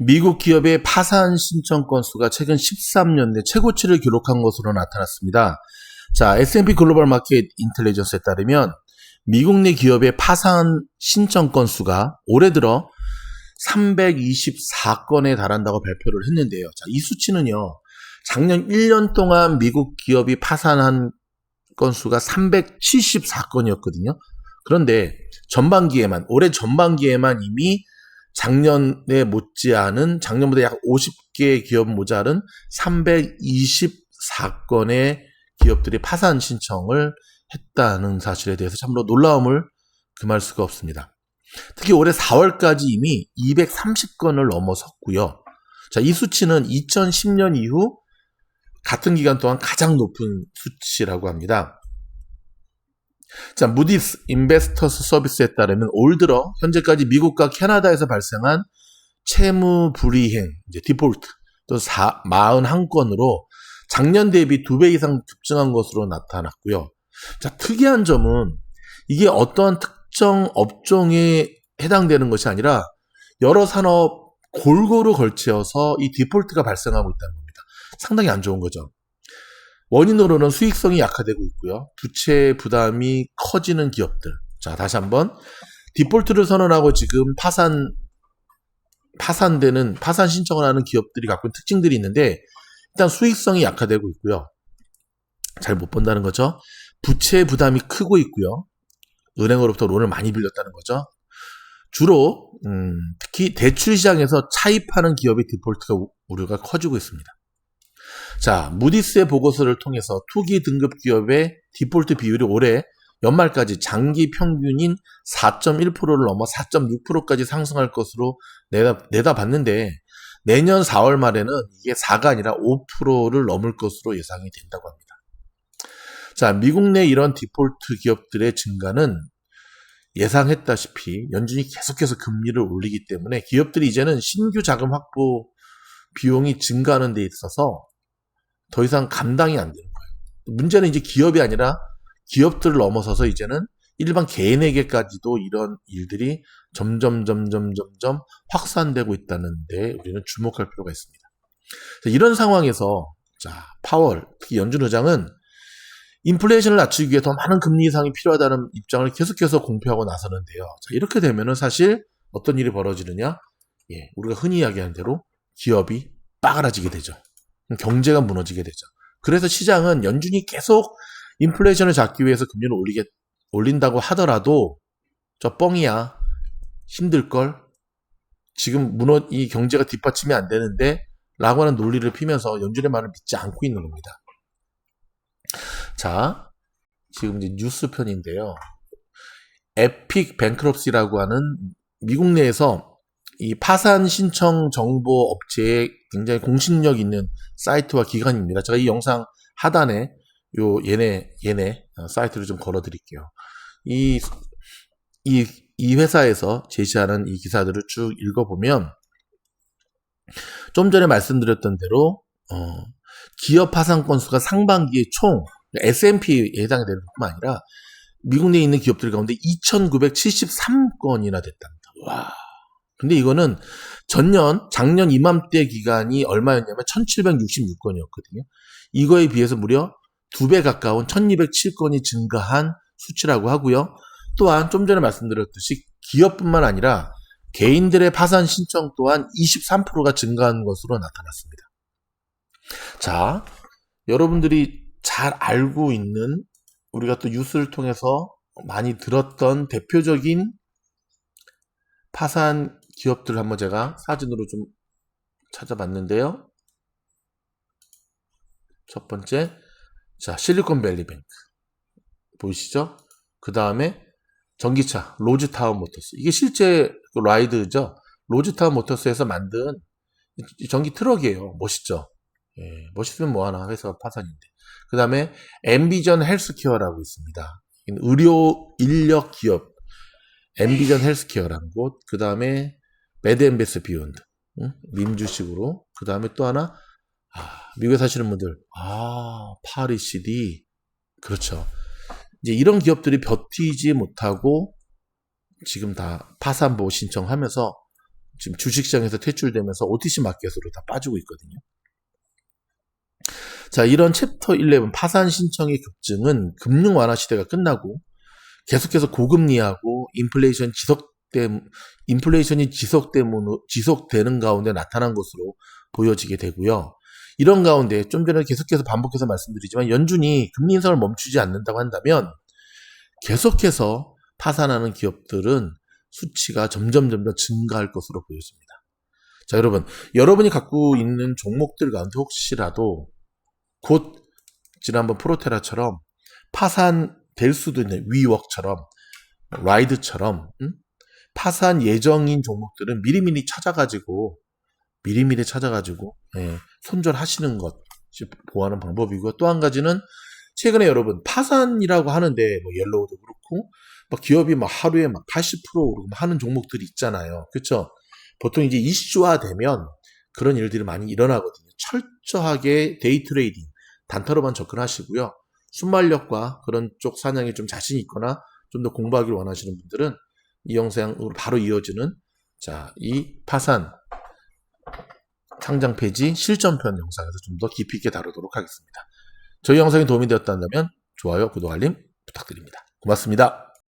미국 기업의 파산 신청 건수가 최근 13년 내 최고치를 기록한 것으로 나타났습니다. 자, S&P 글로벌 마켓 인텔리전스에 따르면 미국 내 기업의 파산 신청 건수가 올해 들어 324건에 달한다고 발표를 했는데요. 자, 이 수치는요. 작년 1년 동안 미국 기업이 파산한 건수가 374건이었거든요. 그런데 전반기에만 올해 전반기에만 이미 작년에 못지않은 작년보다 약 50개 기업 모자른 324건의 기업들이 파산 신청을 했다는 사실에 대해서 참으로 놀라움을 금할 수가 없습니다. 특히 올해 4월까지 이미 230건을 넘어섰고요. 자, 이 수치는 2010년 이후 같은 기간 동안 가장 높은 수치라고 합니다. 자, 무디스 인베스터스 서비스에 따르면 올 들어 현재까지 미국과 캐나다에서 발생한 채무 불이행, 이제 디폴트 또 41건으로 작년 대비 2배 이상 급증한 것으로 나타났고요. 자, 특이한 점은 이게 어떠한 특정 업종에 해당되는 것이 아니라 여러 산업 골고루 걸쳐서 이 디폴트가 발생하고 있다는 겁니다. 상당히 안 좋은 거죠. 원인으로는 수익성이 약화되고 있고요. 부채 부담이 커지는 기업들. 자, 다시 한번 디폴트를 선언하고 지금 파산 파산되는 파산 신청을 하는 기업들이 갖고 있는 특징들이 있는데 일단 수익성이 약화되고 있고요. 잘못 본다는 거죠. 부채 부담이 크고 있고요. 은행으로부터 론을 많이 빌렸다는 거죠. 주로 음, 특히 대출 시장에서 차입하는 기업의 디폴트가 우려가 커지고 있습니다. 자, 무디스의 보고서를 통해서 투기 등급 기업의 디폴트 비율이 올해 연말까지 장기 평균인 4.1%를 넘어 4.6%까지 상승할 것으로 내다, 내다봤는데 내년 4월 말에는 이게 4가 아니라 5%를 넘을 것으로 예상이 된다고 합니다. 자, 미국 내 이런 디폴트 기업들의 증가는 예상했다시피 연준이 계속해서 금리를 올리기 때문에 기업들이 이제는 신규 자금 확보 비용이 증가하는 데 있어서 더 이상 감당이 안 되는 거예요. 문제는 이제 기업이 아니라 기업들을 넘어서서 이제는 일반 개인에게까지도 이런 일들이 점점 점점 점점 확산되고 있다는데 우리는 주목할 필요가 있습니다. 이런 상황에서 자 파월 특히 연준 의장은 인플레이션을 낮추기 위해 더 많은 금리 인상이 필요하다는 입장을 계속해서 공표하고 나서는데요. 자, 이렇게 되면은 사실 어떤 일이 벌어지느냐? 예, 우리가 흔히 이야기하는 대로 기업이 빠그라지게 되죠. 경제가 무너지게 되죠. 그래서 시장은 연준이 계속 인플레이션을 잡기 위해서 금리를 올리게, 올린다고 하더라도 저 뻥이야. 힘들걸. 지금 무너, 이 경제가 뒷받침이 안 되는데 라고 하는 논리를 피면서 연준의 말을 믿지 않고 있는 겁니다. 자, 지금 이제 뉴스 편인데요. 에픽 뱅크롭시라고 하는 미국 내에서 이 파산 신청 정보 업체의 굉장히 공신력 있는 사이트와 기관입니다. 제가 이 영상 하단에 요 얘네 얘네 사이트를 좀 걸어 드릴게요. 이, 이, 이 회사에서 제시하는 이 기사들을 쭉 읽어 보면 좀 전에 말씀드렸던 대로 어, 기업 파산 건수가 상반기에 총 S&P에 해당되는 뿐만 아니라 미국 내에 있는 기업들 가운데 2,973건이나 됐답니다. 와. 근데 이거는 전년, 작년 이맘때 기간이 얼마였냐면 1766건이었거든요. 이거에 비해서 무려 두 배 가까운 1207건이 증가한 수치라고 하고요. 또한 좀 전에 말씀드렸듯이 기업뿐만 아니라 개인들의 파산 신청 또한 23%가 증가한 것으로 나타났습니다. 자, 여러분들이 잘 알고 있는 우리가 또 뉴스를 통해서 많이 들었던 대표적인 파산 기업들을 한번 제가 사진으로 좀 찾아봤는데요. 첫 번째, 자, 실리콘밸리 뱅크. 보이시죠? 그 다음에 전기차, 로즈타운 모터스. 이게 실제 그 라이드죠. 로즈타운 모터스에서 만든 전기 트럭이에요. 멋있죠? 예, 멋있으면 뭐하나 회사가 파산인데. 그 다음에 엠비전 헬스케어라고 있습니다. 의료 인력 기업 엠비전 헬스케어라는 곳. 그 다음에 매드엠베스 비욘드 응? 민주식으로. 그 다음에 또 하나 아, 미국에 사시는 분들 아 파리시디 그렇죠. 이제 이런 기업들이 버티지 못하고 지금 다 파산보 신청하면서 지금 주식시장에서 퇴출되면서 OTC 마켓으로 다 빠지고 있거든요. 자, 이런 챕터 11 파산 신청의 급증은 금융 완화 시대가 끝나고 계속해서 고금리하고 인플레이션 지속 됨, 인플레이션이 지속됨, 지속되는 가운데 나타난 것으로 보여지게 되고요. 이런 가운데 좀 전에 계속해서 반복해서 말씀드리지만 연준이 금리 인상을 멈추지 않는다고 한다면 계속해서 파산하는 기업들은 수치가 점점 점점 증가할 것으로 보여집니다. 자, 여러분, 여러분이 갖고 있는 종목들 가운데 혹시라도 곧 지난번 프로테라처럼 파산될 수도 있는 위웍처럼 라이드처럼 음? 파산 예정인 종목들은 미리미리 찾아가지고 미리미리 찾아가지고 예, 손절하시는 것이 보호하는 방법이고요. 또 한 가지는 최근에 여러분 파산이라고 하는데 뭐 옐로우도 그렇고 막 기업이 막 하루에 막 80% 오르고 하는 종목들이 있잖아요. 그렇죠? 보통 이제 이슈화 되면 그런 일들이 많이 일어나거든요. 철저하게 데이 트레이딩 단타로만 접근하시고요. 순발력과 그런 쪽 사냥에 좀 자신 있거나 좀 더 공부하기를 원하시는 분들은 이 영상으로 바로 이어지는 자, 이 파산 상장 폐지 실전편 영상에서 좀 더 깊이 있게 다루도록 하겠습니다. 저희 영상이 도움이 되었다면 좋아요, 구독, 알림 부탁드립니다. 고맙습니다.